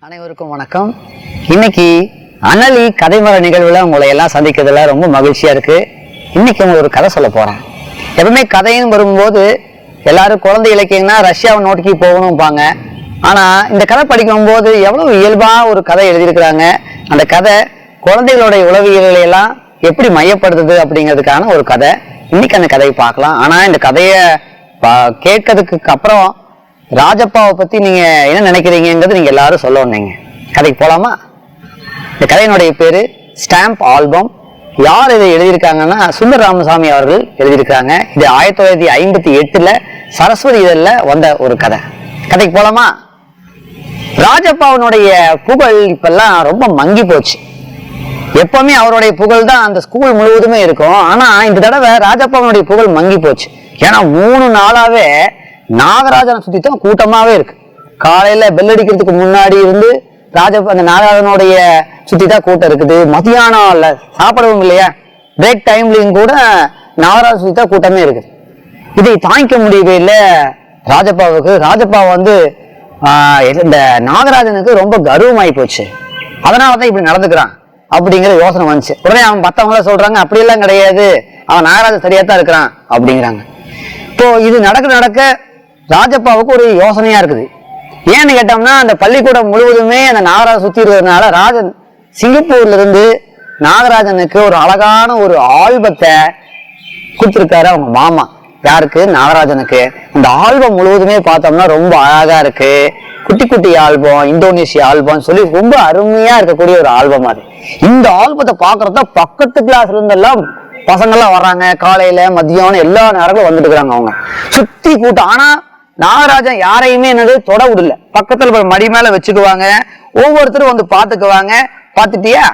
அனைவருக்கும் வணக்கம். இன்னைக்கு அனலி கதைமர நிகழ்வுல உங்களை எல்லாம் சந்திக்கிறதுல ரொம்ப மகிழ்ச்சியா இருக்கு. இன்னைக்கு உங்களுக்கு ஒரு கதை சொல்ல போறேன். எப்பவுமே கதைன்னு வரும்போது எல்லாரும் குழந்தை இலக்கியம்னா ரஷ்யாவை நோக்கி போகணும்பாங்க. ஆனா இந்த கதை படிக்கும்போது எவ்வளவு இயல்பா ஒரு கதை எழுதியிருக்கிறாங்க? அந்த கதை குழந்தைகளுடைய உளவியல்களை எல்லாம் எப்படி மையப்படுத்துது அப்படிங்கிறதுக்கான ஒரு கதை. இன்னைக்கு அந்த கதையை பார்க்கலாம். ஆனா இந்த கதையை பா- கேட்கறதுக்கு அப்புறம் ராஜப்பாவை பத்தி நீங்க என்ன நினைக்கிறீங்கிறது நீங்க எல்லாரும் சொல்லணுங்க கதைக்கு போலாமா? இந்த கதையினுடைய பேரு ஸ்டாம்ப் ஆல்பம் யார் இதை எழுதியிருக்காங்கன்னா சுந்தர் ராமசாமி அவர்கள் எழுதியிருக்காங்க இது ஆயிரத்தி தொள்ளாயிரத்தி ஐம்பத்தி எட்டுல சரஸ்வதி இதழில் வந்த ஒரு கதை. கதைக்கு போலாமா? ராஜப்பாவனுடைய புகழ் இப்பெல்லாம் ரொம்ப மங்கி போச்சு. எப்பவுமே அவருடைய புகழ் தான் அந்த ஸ்கூல் முழுவதுமே இருக்கும். ஆனா இந்த தடவை ராஜப்பாவனுடைய புகழ் மங்கி போச்சு. ஏன்னா மூணு நாளாவே நாகராஜனை சுத்தி தான் கூட்டமாவே இருக்கு. காலையில பெல் அடிக்கிறதுக்கு முன்னாடி இருந்து ராஜ அந்த நாகராஜனுடைய சுத்தி தான் கூட்டம் இருக்குது. மதியானம் இல்ல சாப்பிடவும் இல்லையா? பிரேக் டைம்லயும் கூட நாகராஜ சுத்தி தான் கூட்டமே இருக்குது. இதை தாங்கிக்க முடியவே இல்லை ராஜப்பாவுக்கு. ராஜப்பா வந்து இந்த நாகராஜனுக்கு ரொம்ப கர்வமாயி போச்சு. அதனால தான் இப்படி நடந்துக்கிறான் அப்படிங்கிற யோசனை வந்துச்சு. உடனே அவன் மத்தவங்கள சொல்றாங்க அப்படியெல்லாம் கிடையாது. அவன் நாகராஜன் சரியா தான் இருக்கிறான். அப்படிங்கிறாங்க. இப்போ இது நடக்க நடக்க ராஜப்பாவுக்கு ஒரு யோசனையா இருக்குது. ஏன்னு கேட்டோம்னா அந்த பள்ளிக்கூடம் முழுவதுமே அந்த நாகராஜ சுத்தி இருக்கிறதுனால ராஜன் சிங்கப்பூர்ல இருந்து நாகராஜனுக்கு ஒரு அழகான ஒரு ஆல்பத்தை கொடுத்துருக்காரு அவங்க மாமா. யாருக்கு? நாகராஜனுக்கு. இந்த ஆல்பம் முழுவதுமே பார்த்தோம்னா ரொம்ப அழகா இருக்கு. குட்டி குட்டி ஆல்பம் இந்தோனேஷியா ஆல்பம் சொல்லி ரொம்ப அருமையா இருக்கக்கூடிய ஒரு ஆல்பம் அது. இந்த ஆல்பத்தை பாக்குறத பக்கத்து கிளாஸ்ல இருந்தெல்லாம் பசங்கெல்லாம் வர்றாங்க. காலையில மதியானம் எல்லா நேரங்களும் வந்துட்டு இருக்காங்க அவங்க. சுத்தி கூட்டம். ஆனா நாகராஜன் யாரையுமே என்னது தொட விடல. பக்கத்துல போய் மடி மேல வச்சுக்குவாங்க. ஒவ்வொருத்தரும் வந்து பாத்துக்குவாங்க பாத்துட்டியா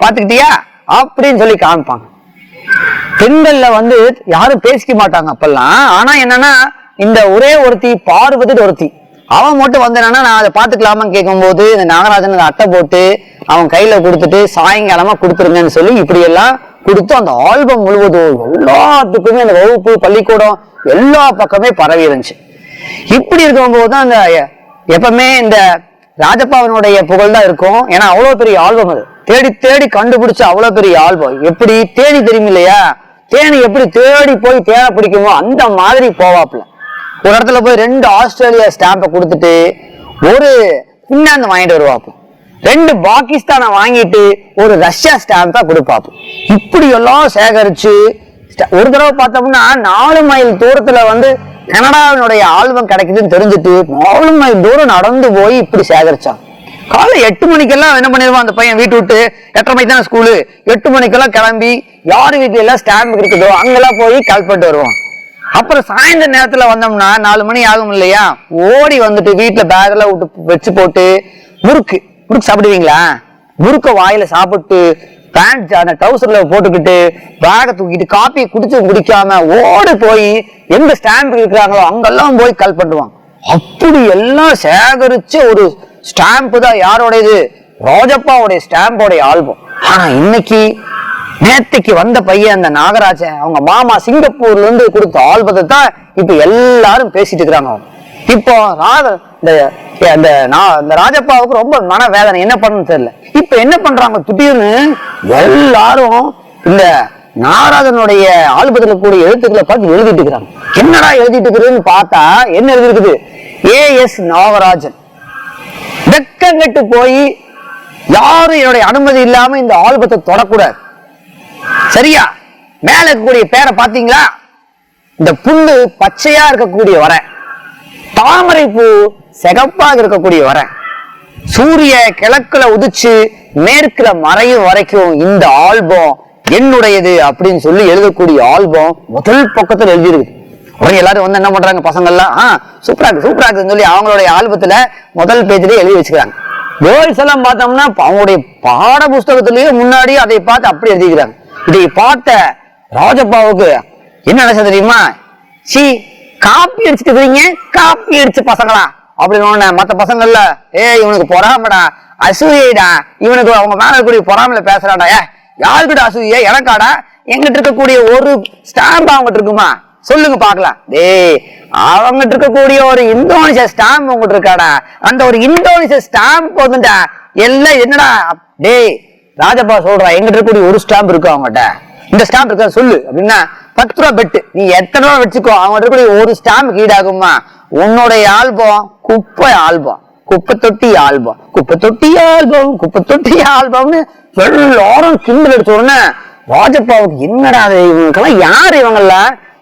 பாத்துக்கிட்டியா அப்படின்னு சொல்லி காமிப்பாங்க. பெண்கள்ல வந்து யாரும் பேசிக்க மாட்டாங்க அப்பெல்லாம். ஆனா என்னன்னா இந்த ஒரே ஒருத்தி பார்வதி ஒருத்தி. அவன் மட்டும் வந்து நான் அதை பாத்துக்கலாமான்னு கேட்கும்போது இந்த நாகராஜன் அந்த அட்டை போட்டு அவன் கையில கொடுத்துட்டு சாயங்காலமா கொடுத்துருங்கன்னு சொல்லி இப்படி எல்லாம் கொடுத்து அந்த ஆல்பம் முழுவதும் எல்லாத்துக்குமே அந்த வகுப்பு பள்ளிக்கூடம் எல்லா பக்கமே பரவி இருந்துச்சு. இப்படி இருக்கும்போது தான் அந்த எப்பவுமே இந்த ராஜப்பாவனுடைய புகழ் தான் இருக்கும். ஏன்னா அவ்வளவு பெரிய ஆல்பம் அது. தேடி தேடி கண்டுபிடிச்ச அவ்வளவு பெரிய ஆல்பம். எப்படி தேடி தெரியும் இல்லையா தேனி எப்படி தேடி போய் தேனை பிடிக்குமோ அந்த மாதிரி போவாப்புல. ஒரு இடத்துல போய் ரெண்டு ஆஸ்திரேலியா ஸ்டாம்பை கொடுத்துட்டு ஒரு பின்னாந்து வாங்கிட்டு வருவாப்பு. ரெண்டு பாகிஸ்தானை வாங்கிட்டு ஒரு ரஷ்யா ஸ்டாம்ப் தான் கொடுப்பாப்பு. இப்படி எல்லாம் சேகரிச்சு ஒரு தடவை பார்த்தோம்னா நாலு மைல் தூரத்துல வந்து கனடாவினுடைய ஆல்பம் கிடைக்குதுன்னு தெரிஞ்சுட்டு நாலு மைல் தூரம் நடந்து போய் இப்படி சேகரிச்சான். காலை எட்டு மணிக்கெல்லாம் என்ன பண்ணிடுவான்? அந்த பையன் வீட்டு விட்டு எட்டரை மணிக்கு தானே ஸ்கூலு எட்டு மணிக்கெல்லாம் கிளம்பி யார் வீட்டுல எல்லாம் ஸ்டாம்ப் இருக்குதோ அங்கெல்லாம் போய் கல்பட்டு வருவான். அப்புறம் சாயந்தர நேரத்துல வந்தோம்னா நாலு மணி ஆகும் இல்லையா? ஓடி வந்துட்டு வீட்டுல பேக் எல்லாம் விட்டு வச்சு போட்டு முறுக்கு. முறுக்கு சாப்பிடுவீங்களா? முறுக்க வாயில சாப்பிட்டு பேண்ட் அந்த டவுசர்ல போட்டுக்கிட்டு பேக தூக்கிட்டு காப்பி குடிச்சு குடிக்காம ஓடி போய் எங்க ஸ்டாம்ப் இருக்கிறாங்களோ அங்கெல்லாம் போய் கால் பண்ணுவான். அப்படி எல்லாம் சேகரிச்சு ஒரு ஸ்டாம்ப் தான் யாரோடையது? ரோஜப்பாவுடைய ஸ்டாம்போடைய ஆல்பம் ஆனா இன்னைக்கு நேத்தைக்கு வந்த பையன் அந்த நாகராஜன் அவங்க மாமா சிங்கப்பூர்ல இருந்து கொடுத்த ஆல்பத்தை தான் இப்ப எல்லாரும் பேசிட்டு இருக்கிறாங்க. இப்போ ராக இந்த அந்த நான் இந்த ராஜப்பாவுக்கு ரொம்ப மன வேதனை என்ன பண்ணணும்னு தெரியல. இப்ப என்ன பண்றாங்க திடீர்னு? எல்லாரும் இந்த நாராதனுடைய ஆல்பத்தில் கூடிய எழுத்துக்களை பார்த்து எழுதிட்டு இருக்கிறாங்க. என்னடா எழுதிட்டு இருக்குதுன்னு பார்த்தா என்ன எழுதிருக்குது ஏ எஸ் நாகராஜன். வெக்கங்கட்டு போய் யாரும் என்னுடைய அனுமதி இல்லாம இந்த ஆல்பத்தை தொடக்கூடாது. சரியா? மேல இருக்கக்கூடிய பேரை பாத்தீங்களா இந்த புல்லு பச்சையா இருக்கக்கூடிய வர. தாமரை பூ சிகப்பாக இருக்கக்கூடிய வரை. சூரிய கிழக்குல உதிச்சு மேற்குல மறையும் வரைக்கும் இந்த ஆல்பம் என்னுடையது அப்படின்னு சொல்லி எழுதக்கூடிய ஆல்பம் முதல் பக்கத்துல எழுதியிருக்கு. உடனே எல்லாரும் வந்து என்ன பண்றாங்க பசங்க எல்லாம் ஆ சூப்பரா இருக்கு சூப்பரா இருக்குன்னு சொல்லி அவங்களுடைய ஆல்பத்துல முதல் பேஜ்லயே எழுதி வச்சுக்கிறாங்க. கேர்ள்ஸ் எல்லாம் பார்த்தோம்னா அவங்களுடைய பாட புஸ்தகத்திலேயே முன்னாடி அதை பார்த்து அப்படி எழுதிக்கிறாங்க. இதை பார்த்த ராஜப்பாவுக்கு என்ன நினைச்ச தெரியுமா? சி காப்பி அடிச்சுட்டு காப்பி அடிச்ச பசங்களா? அப்படின்னு மற்ற பசங்கள்ல ஏய் இவனுக்கு பொறாமடா அசூயடா இவனுக்கு அவங்க மேல இருக்கக்கூடிய பொறாமல பேசுறாடா ஏ யாருக்கிட்ட அசூய? எனக்காடா? எங்கிட்ட இருக்கக்கூடிய ஒரு ஸ்டாம்ப் அவங்ககிட்ட இருக்குமா? சொல்லுங்க பார்க்கலாம். டேய் அவங்ககிட்ட இருக்கக்கூடிய ஒரு இந்தோனேஷியா ஸ்டாம்ப் உங்ககிட்ட இருக்காடா? அந்த ஒரு இந்தோனேஷியா ஸ்டாம்ப் போதுண்டா எல்லாம் என்னடா? டேய் ராஜப்பா சொல்றா எங்கிட்ட இருக்கக்கூடிய ஒரு ஸ்டாம்ப் இருக்கு அவங்ககிட்ட இந்த ஸ்டாம்ப் இருக்கா சொல்லு. அப்படின்னா பத்து ரூபா பெட்டு. நீ எத்தனை ரூபா வச்சுக்கோ அவங்ககிட்ட இருக்கக்கூடிய ஒரு ஸ்டாம்ப் ஈடாகுமா உன்னுடைய ஆல்பம் குப்பை ஆல்பம். குப்பை தொட்டி ஆல்பம். குப்பை தொட்டி ஆல்பம் குப்பை தொட்டி ஆல்பம்னு எல்லாரும் கிண்டல் எடுத்த உடனே ராஜப்பாவுக்கு என்னடா அது இவங்களுக்கெல்லாம் யார் இவங்கல்ல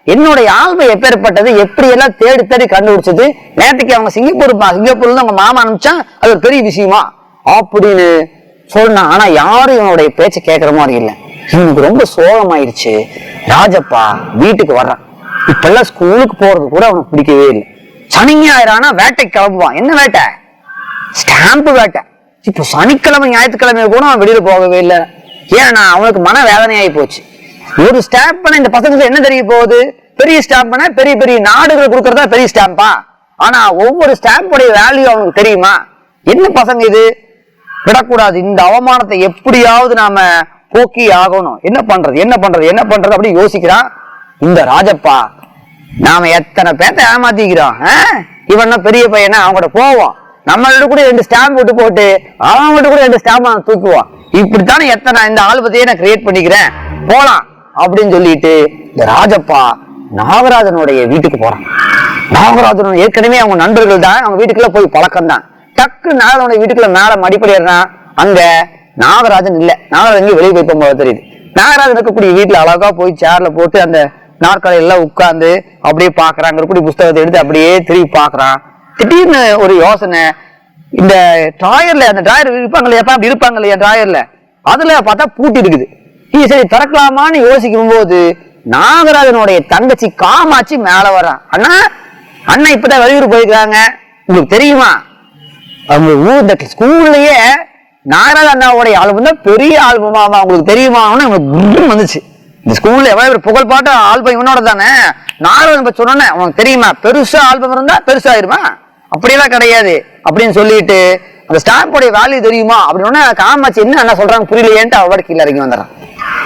என்னுடைய ஆல்பம் எப்பேற்பட்டது எப்படி எல்லாம் தேடி தேடி கண்டுபிடிச்சது? நேற்றுக்கு அவங்க சிங்கப்பூர் பா- சிங்கப்பூர்ல அவங்க மாமா அனுப்பிச்சா அது ஒரு பெரிய விஷயமா? அப்படின்னு சொன்னா ஆனா யாரும் இவனுடைய பேச்சை கேட்கற மாதிரி இல்லை. இவனுக்கு ரொம்ப சோகமாயிருச்சு. ராஜப்பா வீட்டுக்கு வர்றான். இப்பெல்லாம் ஸ்கூலுக்கு போறது கூட அவனுக்கு பிடிக்கவே இல்லை. சனி ஞாயிறானா வேட்டை கிளம்புவான். என்ன வேட்டை? ஸ்டாம்பு வேட்டை. இப்போ சனிக்கிழமை ஞாயிற்றுக்கிழமை கூட அவன் வெளியில போகவே இல்லை. ஏன்னா அவனுக்கு மன வேதனையாகி போச்சு. ஒரு ஸ்டாம்ப் பண்ண இந்த பசங்களுக்கு என்ன தெரிய போகுது? பெரிய ஸ்டாம்ப் பண்ண பெரிய பெரிய நாடுகள் கொடுக்கறதா பெரிய ஸ்டாம்பா? ஆனா ஒவ்வொரு ஸ்டாம்புடைய வேல்யூ அவனுக்கு தெரியுமா? என்ன பசங்க இது? விடக்கூடாது. இந்த அவமானத்தை எப்படியாவது நாம போக்கி ஆகணும். என்ன பண்றது? என்ன பண்றது? என்ன பண்றது? அப்படின்னு யோசிக்கிறான் இந்த ராஜப்பா. நாம எத்தனை பேர்த்த ஏமாத்திக்கிறோம் இவன் பெரிய பையனா? அவங்க போவோம். நம்மள்கிட்ட கூட ரெண்டு ஸ்டாம்ப் விட்டு போட்டு அவங்ககிட்ட கூட ரெண்டு ஸ்டாம்ப் தூக்குவோம் இப்படித்தானே எத்தனை இந்த ஆல்பத்தையே நான் கிரியேட் பண்ணிக்கிறேன்? போலாம் அப்படின்னு சொல்லிட்டு இந்த ராஜப்பா நாகராஜனுடைய வீட்டுக்கு போறான். நாகராஜன் ஏற்கனவே அவங்க நண்பர்கள் தான். அவங்க வீட்டுக்குள்ள போய் பழக்கம் தான். டக்கு நாகராஜனுடைய வீட்டுக்குள்ள மேல மடிப்படையிறான். அங்க நாகராஜன் இல்ல. நாகராஜன் வெளியே போய் போகும்போது தெரியுது. நாகராஜன் இருக்கக்கூடிய வீட்டுல அழகா போய் சேர்ல போட்டு அந்த நாற்காலி எல்லாம் அப்படியே பாக்குறான் இருக்கக்கூடிய புஸ்தகத்தை எடுத்து அப்படியே திரும்பி பாக்குறான் திடீர்னு ஒரு யோசனை இந்த டிராயர்ல அந்த டிராயர் இருப்பாங்க இல்லையா அப்படி இருப்பாங்க இல்லையா டிராயர்ல அதுல பார்த்தா பூட்டி இருக்குது. சரி திறக்கலாமான்னு யோசிக்கும் போது நாகராஜனுடைய தங்கச்சி காமாட்சி மேல வரான் அண்ணா அண்ணா இப்பதான் வெளியூர் போயிருக்காங்க. உங்களுக்கு தெரியுமா? அவங்க ஊர் இந்த ஸ்கூல்லயே நாகராஜ அண்ணாவுடைய ஆல்பம் தான் பெரிய ஆல்பமா உங்களுக்கு தெரியுமான்னு அவங்க குர்ருன்னு வந்துச்சு. இந்த ஸ்கூல்ல எவ்வளவு பேர் புகழ் பாட்டு ஆல்பம் இவனோட தானே? நாகராஜன் பத்தி உனக்கு தெரியுமா? பெருசா ஆல்பம் இருந்தா பெருசாயிருமா அப்படியெல்லாம் கிடையாது. அப்படின்னு சொல்லிட்டு அந்த ஸ்டாம்போடைய வேல்யூ தெரியுமா? அப்படின்னு காமாச்சு என்ன என்ன சொல்றாங்க புரியலையேன்ட்டு அவட கீழே இறங்கி வந்துடுறான்.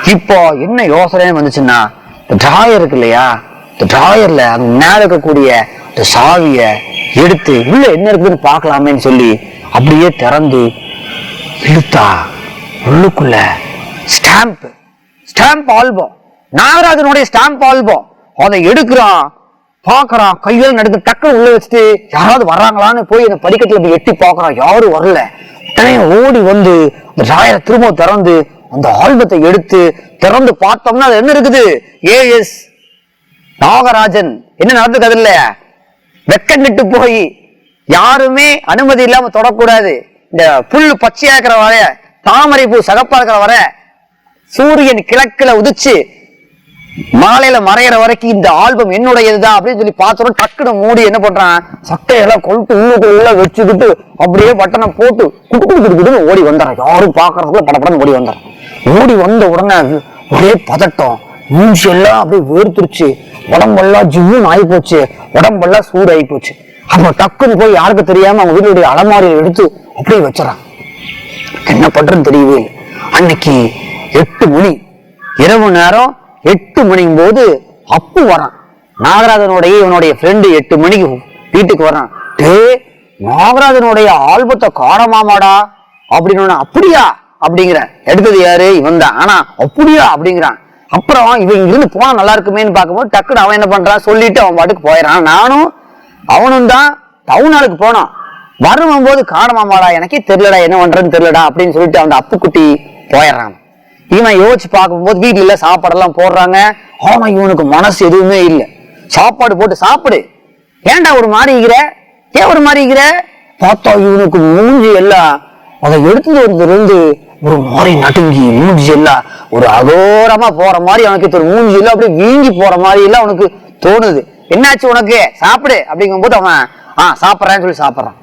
இப்போ என்ன யோசனை வந்துச்சுன்னா இந்த டிராயர் இருக்கு இல்லையா? இந்த டிராயர்ல அது மேல இருக்கக்கூடிய இந்த சாவிய எடுத்து உள்ள என்ன இருக்குதுன்னு பார்க்கலாமேன்னு சொல்லி அப்படியே திறந்து இழுத்தா உள்ளுக்குள்ள ஸ்டாம்ப் ஸ்டாம்ப் ஆல்பம் நாகராஜனுடைய ஸ்டாம்ப் ஆல்பம் அதை எடுக்கிறான். பாக்குறான் கையில நடந்து டக்குனு உள்ள வச்சுட்டு யாராவது வர்றாங்களான்னு போய் அந்த படிக்கட்டுல போய் எட்டி பார்க்கறான். யாரும் வரல. உடனே ஓடி வந்து அந்த ராயரை திரும்ப திறந்து அந்த ஆல்பத்தை எடுத்து திறந்து பார்த்தோம்னா அது என்ன இருக்குது? A S Nagarajan. என்ன நடந்துக்கிறது இல்ல வெக்கங்கிட்டு போய் யாருமே அனுமதி இல்லாம தொடக்கூடாது. இந்த புல் பச்சையா இருக்கிற வர தாமரை பூ சகப்பா இருக்கிற வர சூரியன் கிழக்குல உதிச்சு மாலையில மறையிற வரைக்கும் இந்த ஆல்பம் என்னுடையதுதான் அப்படின்னு சொல்லி பார்த்தோம் டக்குனு மூடி என்ன பண்றான்? சட்டையெல்லாம் கொழுட்டு உள்ளுக்குள்ள வச்சுக்கிட்டு அப்படியே பட்டனை போட்டு குடு குடு ஓடி வந்துடுறான். யாரும் பாக்குறதுக்குள்ள படப்படன்னு ஓடி வந்துடுறான். ஓடி வந்த உடனே ஒரே பதட்டம். மூஞ்சி எல்லாம் அப்படியே வேர்த்துருச்சு. உடம்பெல்லாம் ஜிவ்வுன்னு ஆகி போச்சு உடம்பெல்லாம் சூடு ஆகி போச்சு அப்ப டக்குன்னு போய் யாருக்கு தெரியாம அவங்க வீட்டுடைய அலமாரியை எடுத்து அப்படியே வச்சிடறான். என்ன பண்றதுன்னு தெரியவே அன்னைக்கு எட்டு மணி. இரவு நேரம் எட்டு மணிங்கும் போது அப்பு வரான். நாகராஜனுடைய இவனுடைய ஃப்ரெண்டு எட்டு மணிக்கு வீட்டுக்கு வரான். டே நாகராஜனுடைய ஆல்பத்தை காணமாமாடா அப்படின்னு அப்படியா? அப்படிங்கிற. எடுத்தது யாரு? இவன் தான். ஆனா அப்படியா? அப்படிங்கிறான். அப்புறம் இவன் இங்கிருந்து போனா நல்லா இருக்குமேன்னு பார்க்கும்போது டக்குன்னு அவன் என்ன பண்றான் சொல்லிட்டு அவன் பாட்டுக்கு போயிடறான் நானும் அவனும் தான் டவுன் போனான் வரும்போது காணமாமாடா எனக்கே தெரியலடா என்ன பண்றேன்னு தெரியலடா அப்படின்னு சொல்லிட்டு அந்த அப்புக்குட்டி போயிடுறான் இவன் யோசிச்சு பார்க்கும்போது வீட்டுல சாப்பாடெல்லாம் போடுறாங்க. ஆனா இவனுக்கு மனசு எதுவுமே இல்லை. சாப்பாடு போட்டு சாப்பிடு. ஏன்டா ஒரு மாதிரி இருக்கிற ஏன் ஒரு மாதிரி இருக்கிற பார்த்தா இவனுக்கு மூஞ்சி எல்லாம் அதை எடுத்துட்டு வந்ததுலேருந்து ஒரு மாதிரி நடுங்கி மூஞ்சி எல்லாம் ஒரு அகோரமா போற மாதிரி அவனுக்கு ஒரு மூஞ்சி எல்லாம் அப்படியே வீங்கி போற மாதிரி எல்லாம் அவனுக்கு தோணுது. என்னாச்சு உனக்கு? சாப்பிடு. அப்படிங்கும் போது அவன் ஆ சாப்பிட்றான்னு சொல்லி சாப்பிட்றான்.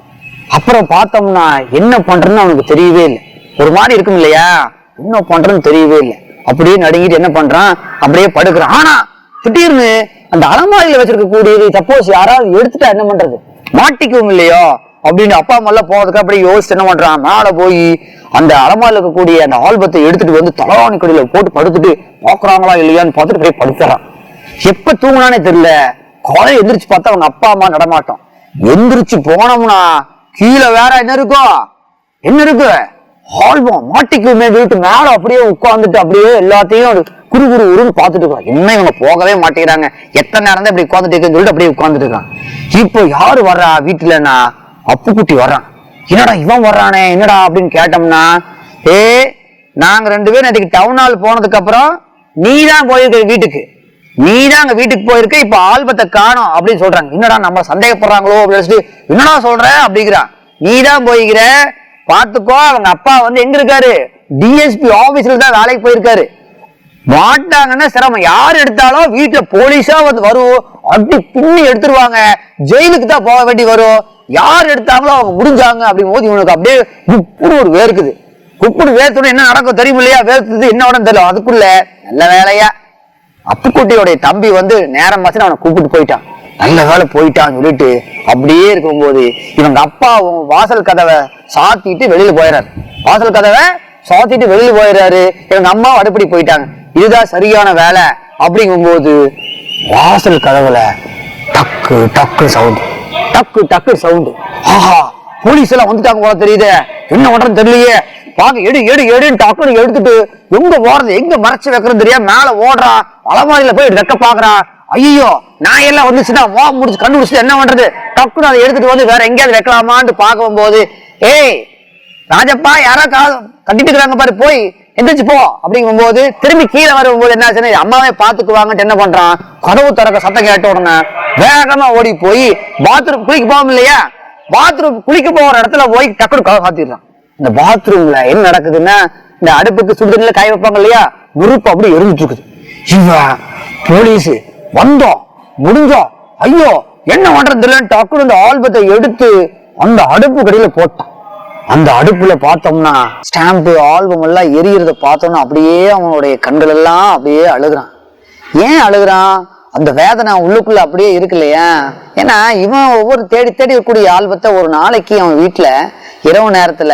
அப்புறம் பார்த்தோம்னா என்ன பண்றேன்னு அவனுக்கு தெரியவே இல்லை. ஒரு மாதிரி இருக்கும் இல்லையா? என்ன பண்றதுன்னு தெரியவே இல்லை. அப்படியே நடுங்கிட்டு என்ன பண்றான்? அப்படியே படுக்கிறான். ஆனா திடீர்னு அந்த அலமாரியில வச்சிருக்க கூடியது சப்போஸ் யாராவது எடுத்துட்டா என்ன பண்றது? மாட்டிக்குவோம் இல்லையோ? அப்படின்னு அப்பா அம்மா எல்லாம் போறதுக்கு அப்படியே யோசிச்சு என்ன பண்றான்? மேல போய் அந்த அலமாரில இருக்கக்கூடிய அந்த ஆல்பத்தை எடுத்துட்டு வந்து தலவாணி கடையில போட்டு படுத்துட்டு பாக்குறாங்களா இல்லையான்னு பார்த்துட்டு அப்படியே படுத்துறான். எப்ப தூங்குனானே தெரியல. காலை எந்திரிச்சு பார்த்தா அவங்க அப்பா அம்மா நடமாட்டோம். எந்திரிச்சு போனோம்னா கீழே வேற என்ன இருக்கும் என்ன இருக்கு? ஆல்பம் மாட்டிக்குமே வீட்டு மேல அப்படியே உட்கார்ந்துட்டு அப்படியே எல்லாத்தையும் ஒரு குரு குரு உருன்னு பார்த்துட்டு இருக்கான் இன்னும் இவங்க போகவே மாட்டேங்கிறாங்க? எத்தனை நேரம் தான் இப்படி உட்காந்துட்டு இருக்குன்னு சொல்லிட்டு அப்படியே உட்காந்துட்டு இருக்கான். இப்போ யாரு வர்றா வீட்டுலன்னா? அப்புக்குட்டி வர்றான். என்னடா இவன் வர்றானே? என்னடா அப்படின்னு கேட்டோம்னா ஏ நாங்க ரெண்டு பேரும் அதுக்கு டவுன் ஹால் போனதுக்கு அப்புறம் நீ தான் போயிருக்க வீட்டுக்கு. நீ தான் அங்க வீட்டுக்கு போயிருக்க இப்ப ஆல்பத்தை காணும் அப்படின்னு சொல்றாங்க. என்னடா நம்ம சந்தேகப்படுறாங்களோ அப்படின்னு சொல்லிட்டு என்னடா சொல்ற? அப்படிங்கிறான். நீ தான் போய்கிற பார்த்துக்கோ அவங்க அப்பா வந்து எங்க இருக்காரு? டிஎஸ்பி ஆபீஸ்ல தான் வேலைக்கு போயிருக்காரு. மாட்டாங்கன்னா சிரமம். யார் எடுத்தாலும் வீட்டுல போலீஸா வந்து வரும். அப்படி பின்னி எடுத்துருவாங்க. ஜெயிலுக்கு தான் போக வேண்டி வரும். யார் எடுத்தாங்களோ அவங்க முடிஞ்சாங்க அப்படிங்கும் போது இவனுக்கு அப்படியே குப்புன்னு ஒரு வேர்க்குது. குப்புன்னு வேர்த்தோட என்ன நடக்கும் தெரியும் இல்லையா? வேர்த்தது என்ன உடனே தெரியல. அதுக்குள்ள நல்ல வேலையா? அப்புக்குட்டியோடைய தம்பி வந்து நேரம் மாசம் அவனை கூப்பிட்டு போயிட்டான். நல்ல வேலை போயிட்டான்னு சொல்லிட்டு அப்படியே இருக்கும்போது இவங்க அப்பா அவங்க வாசல் கதவை சாத்திட்டு வெளியில போயிடுறாரு வாசல் கதவை சாத்திட்டு வெளியில போயிடுறாரு இவங்க அம்மா அடுப்படி போயிட்டாங்க. இதுதான் சரியான வேலை அப்படிங்கும்போது வாசல் கதவுல டக்கு டக்கு சவுண்டு டக்கு டக்கு சவுண்டு ஆஹா போலீஸ் எல்லாம் வந்துட்டாங்க போல தெரியுதே. என்ன பண்றது தெரியலையே. பாக்க எடு எடு எடுன்னு டக்குனு எடுத்துட்டு எங்க ஓடுறது எங்க மறைச்சு வைக்கிறது தெரியாம மேல ஓடுறான் அலமாரியில போய் வைக்க பாக்குறான் ஐயோ நான் எல்லாம் வந்துச்சுன்னா வா முடிச்சு கண்டுபிடிச்சு என்ன பண்றது? டக்குன்னு அதை எடுத்துட்டு வந்து வேற எங்கேயாவது வைக்கலாமான்னு பார்க்கும் போது ஏய் ராஜப்பா யாரோ கா கட்டிட்டு இருக்கிறாங்க பாரு போய் எந்திரிச்சு போ. அப்படிங்கும்போது திரும்பி கீழே வரும்போது என்ன ஆச்சுன்னா அம்மாவே பாத்துக்குவாங்கன்ட்டு என்ன பண்றான்? கதவு திறக்க சத்தம் கேட்ட உடனே வேகமா ஓடி போய் பாத்ரூம் குளிக்க போவோம் இல்லையா? பாத்ரூம் குளிக்க போற இடத்துல போய் டக்குனு கதவை சாத்திடுறான். இந்த பாத்ரூம்ல என்ன நடக்குதுன்னா இந்த அடுப்புக்கு சுடுதண்ணில காய வைப்பாங்க இல்லையா? குரூப் அப்படி எரிஞ்சிட்டு இருக்குது. இவன் போலீஸ் வந்தோம். முடிஞ்சோம் ஐயோ என்ன பண்றது இல்லைன்னு டக்குனு இந்த ஆல்பத்தை எடுத்து அந்த அடுப்பு கடையில போட்டான். அந்த அடுப்புல பார்த்தோம்னா ஸ்டாம்பு ஆல்பம் எல்லாம் எரியறத பார்த்தோம்னா அப்படியே அவனுடைய கண்கள் எல்லாம் அப்படியே அழுகுறான். ஏன் அழுகுறான்? அந்த வேதனை உள்ளுக்குள்ள அப்படியே இருக்கு இல்லையா? ஏன்னா இவன் ஒவ்வொரு தேடி தேடி இருக்கக்கூடிய ஆல்பத்தை ஒரு நாளைக்கு அவன் வீட்டுல இரவு நேரத்துல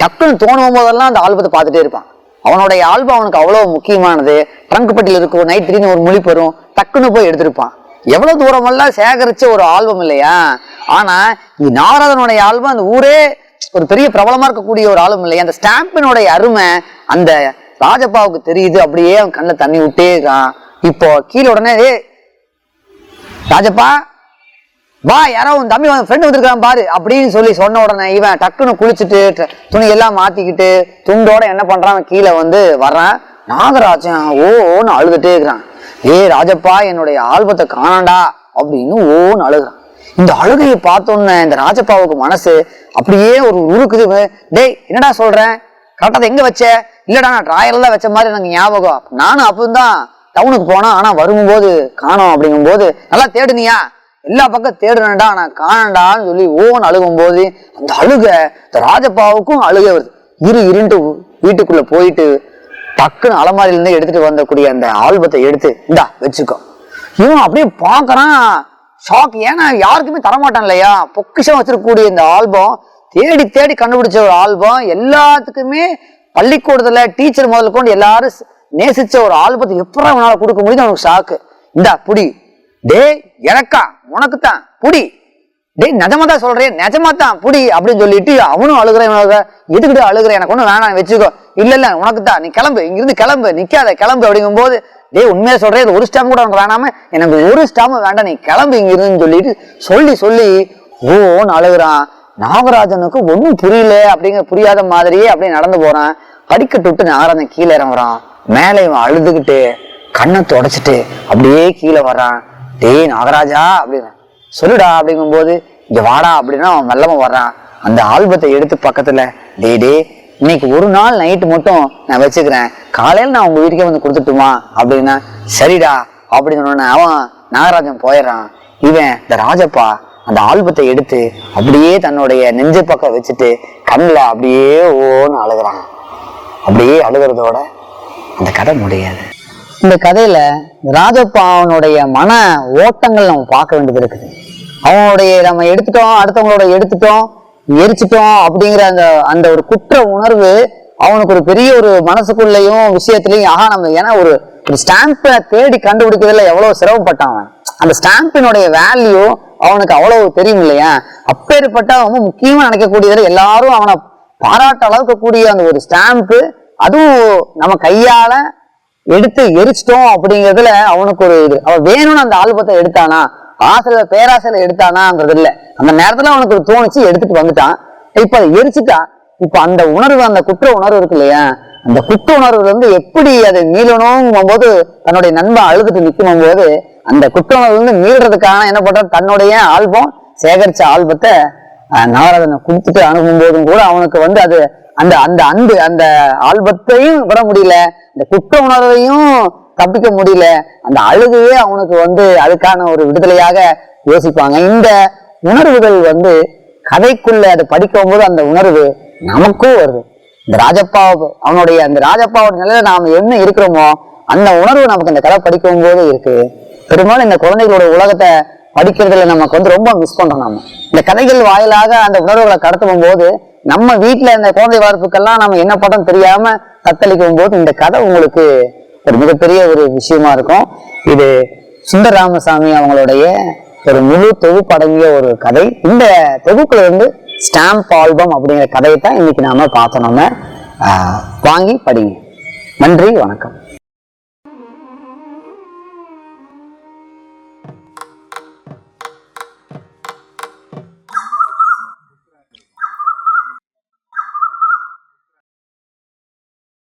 டக்குன்னு தோணும் போதெல்லாம் அந்த ஆல்பத்தை பார்த்துட்டே இருப்பான். அவனுடைய ஆல்பம் அவனுக்கு அவ்வளவு முக்கியமானது. ட்ரங்க் பட்டியில் இருக்கும் நைட் திடீர்னு ஒரு மொழி வரும் டக்குன்னு போய் எடுத்திருப்பான். எவ்வளவு தூரமெல்லாம் சேகரிச்ச ஒரு ஆல்பம் இல்லையா? ஆனா இது நாரதனுடைய ஆல்பம் அந்த ஊரே ஒரு பெரிய பிரபலமா இருக்கக்கூடிய ஒரு ஆல்பம் இல்லையா? அந்த ஸ்டாம்பினுடைய அருமை அந்த ராஜப்பாவுக்கு தெரியுது. அப்படியே அவன் கண்ணில் தண்ணி விட்டே இருக்கான். இப்போ கீழே உடனே ஏ ராஜப்பா வா யாரோ உன் தம்பி ஃப்ரெண்டு வந்திருக்கான் பாரு அப்படின்னு சொல்லி சொன்ன உடனே இவன் டக்குன்னு குளிச்சுட்டு துணி எல்லாம் மாத்திக்கிட்டு துண்டோட என்ன பண்றான்? கீழே வந்து வர்றான். நாகராஜன் ஓ ஓன்னு அழுதுட்டே இருக்கிறான். ஏய் ராஜப்பா என்னுடைய ஆல்பத்தை காணாண்டா அப்படின்னு ஓன்னு அழுகிறான். இந்த அழுகையை பார்த்தோன்னே இந்த ராஜப்பாவுக்கு மனசு அப்படியே ஒரு உருக்குது. டேய் என்னடா சொல்றேன் கரெக்டா எங்க வச்ச? இல்லடா நான் டிராயர்ல வச்ச மாதிரி எனக்கு ஞாபகம். நானும் அப்பதான் டவுனுக்கு போனேன் ஆனா வரும்போது காணோம் அப்படிங்கும்போது நல்லா தேடுனியா? எல்லா பக்கம் தேடுனேன்டா ஆனா காணண்டான்னு சொல்லி ஓன் அழுகும் போது அந்த அழுக இந்த ராஜப்பாவுக்கும் அழுகை வருது. இரு இருண்டு வீட்டுக்குள்ள போயிட்டு டக்குன்னு அலமாரியில இருந்து எடுத்துட்டு வந்தக்கூடிய அந்த ஆல்பத்தை எடுத்து இந்தா வச்சுக்கோ. இவன் அப்படியே பார்க்கறான். ஷாக் ஏன்னா யாருக்குமே தரமாட்டான் இல்லையா? பொக்கிஷம் வச்சிருக்கக்கூடிய இந்த ஆல்பம் தேடி தேடி கண்டுபிடிச்ச ஒரு ஆல்பம். எல்லாத்துக்குமே பள்ளிக்கூடத்துல டீச்சர் முதல் கொண்டு எல்லாரும் நேசிச்ச ஒரு ஆல்பத்தை எப்படா அவனால கொடுக்க முடியுது? அவனுக்கு ஷாக்கு இந்தா புடி. டேய் எனக்கா? உனக்கு தான் புடி. டேய் நிஜமா தான் சொல்றேன் நிஜமா தான் புடி அப்படின்னு சொல்லிட்டு அவனும் அழுகிறேன் இவனும் அழுகுறேன். எதுக்கிட்ட எனக்கு ஒண்ணு வேணாம் வச்சுக்கோ. இல்ல இல்ல உனக்கு தான் நீ கிளம்பு இங்கிருந்து கிளம்பு நிக்காத கிளம்பு அப்படிங்கும் போது டேய் உண்மையா சொல்றேன் இது ஒரு ஸ்டாம்ப் கூட உனக்கு வேணாம எனக்கு ஒரு ஸ்டாம் வேண்டாம் நீ கிளம்பு இங்கிருந்து சொல்லிட்டு சொல்லி சொல்லி ஓன்னு அழுகுறான். நாகராஜனுக்கு ஒண்ணும் புரியல அப்படிங்கிற புரியாத மாதிரியே அப்படியே நடந்து போறான். படிக்கட்டு விட்டு நாகராஜன் கீழே இறங்குறான். மேலே இவன் அழுதுகிட்டு கண்ணை தொடச்சிட்டு அப்படியே கீழே வர்றான். டேய் நாகராஜா அப்படின்னு. சொல்லுடா அப்படிங்கும்போது இங்க வாடா அப்படின்னா அவன் மெல்லமா வர்றான். அந்த ஆல்பத்தை எடுத்து பக்கத்துல டே டேய் இன்னைக்கு ஒரு நாள் நைட்டு மட்டும் நான் வச்சுக்கிறேன். காலையில் நான் உங்க வீட்டுக்கே வந்து கொடுத்துட்டுமா? அப்படின்னா சரிடா அப்படின்னு அவன் நாகராஜன் போயிடுறான். இவன் இந்த ராஜப்பா அந்த ஆல்பத்தை எடுத்து அப்படியே தன்னுடைய நெஞ்சு பக்கம் வச்சுட்டு கண்ணில் அப்படியே ஓன்னு அழுகுறான். அப்படியே அழுகிறதோட அந்த கதை முடியாது. இந்த கதையில ராஜப்பா அவனுடைய மன ஓட்டங்கள் நம்ம பார்க்க வேண்டியது இருக்குது. அவனுடைய நம்ம எடுத்துட்டோம் அடுத்தவங்களோட எடுத்துட்டோம் எரிச்சிட்டோம் அப்படிங்கிற அந்த அந்த ஒரு குற்ற உணர்வு அவனுக்கு ஒரு பெரிய ஒரு மனசுக்குள்ளேயும் விஷயத்திலையும் ஆஹா நம்ம ஏன்னா ஒரு ஒரு ஸ்டாம்பை தேடி கண்டுபிடிக்கிறதுல எவ்வளவு சிரமப்பட்டான் அவன். அந்த ஸ்டாம்பினுடைய வேல்யூ அவனுக்கு அவ்வளவு தெரியும் இல்லையா? அப்பேற்பட்ட ரொம்ப முக்கியமா நினைக்கக்கூடியதில் எல்லாரும் அவனை பாராட்ட அளவுக்கு கூடிய அந்த ஒரு ஸ்டாம்ப்பு அதுவும் நம்ம கையால எடுத்து எரிச்சிட்டோம் அப்படிங்கிறதுல அவனுக்கு ஒரு இது. அவன் வேணும்னு அந்த ஆல்பத்தை எடுத்தானா? ஆசிரியர் பேராசிரியர் எடுத்தானாங்கிறது இல்லை. அந்த நேரத்துல அவனுக்கு ஒரு தோணுச்சு எடுத்துட்டு வந்துட்டான். இப்ப அதை எரிச்சுட்டான் இப்ப அந்த உணர்வு அந்த குற்ற உணர்வு இருக்கு இல்லையா? அந்த குற்ற உணர்வுல இருந்து எப்படி அதை மீளணும் போது தன்னுடைய நண்பன் அழுதுட்டு நிற்கும் போது அந்த குற்ற உணர்வுல இருந்து மீளறதுக்கான என்ன பண்ற தன்னுடைய ஆல்பம் சேகரிச்ச ஆல்பத்தை அஹ், நாரதனை கொடுத்துட்டு அனுப்பும் போதும் கூட அவனுக்கு வந்து அது அந்த அந்த அன்பு அந்த ஆல்பத்தையும் விட முடியல. இந்த குற்ற உணர்வையும் தப்பிக்க முடியல. அந்த அழுகையே அவனுக்கு வந்து அதுக்கான ஒரு விடுதலையாக யோசிப்பாங்க. இந்த உணர்வுகள் வந்து கதைக்குள்ள அதை படிக்கும் போது அந்த உணர்வு நமக்கும் வருது. இந்த ராஜப்பா அவனுடைய அந்த ராஜப்பாவோட நிலையில நாம என்ன இருக்கிறோமோ அந்த உணர்வு நமக்கு இந்த கதை படிக்கும் போது இருக்கு. பெரும்பாலும் இந்த குழந்தைகளோட உலகத்தை படிக்கிறதுல நமக்கு வந்து ரொம்ப மிஸ் பண்றோம் நாம. இந்த கதைகள் வாயிலாக அந்த உணர்வுகளை கடத்தும் போது நம்ம வீட்டுல இந்த குழந்தை வார்ப்புக்கெல்லாம் நம்ம என்ன படம் தெரியாம தத்தளிக்கும் போது இந்த கதை உங்களுக்கு ஒரு மிகப்பெரிய ஒரு விஷயமா இருக்கும். இது சுந்தர் ராமசாமி அவங்களுடைய ஒரு முழு தொகுப்படங்கிய ஒரு கதை. இந்த தொகுப்புல இருந்து ஸ்டாம்ப் ஆல்பம் அப்படிங்கிற கதையை தான் இன்னைக்கு நாம பார்த்தோம். நம்ம வாங்கி படிங்க. நன்றி வணக்கம்.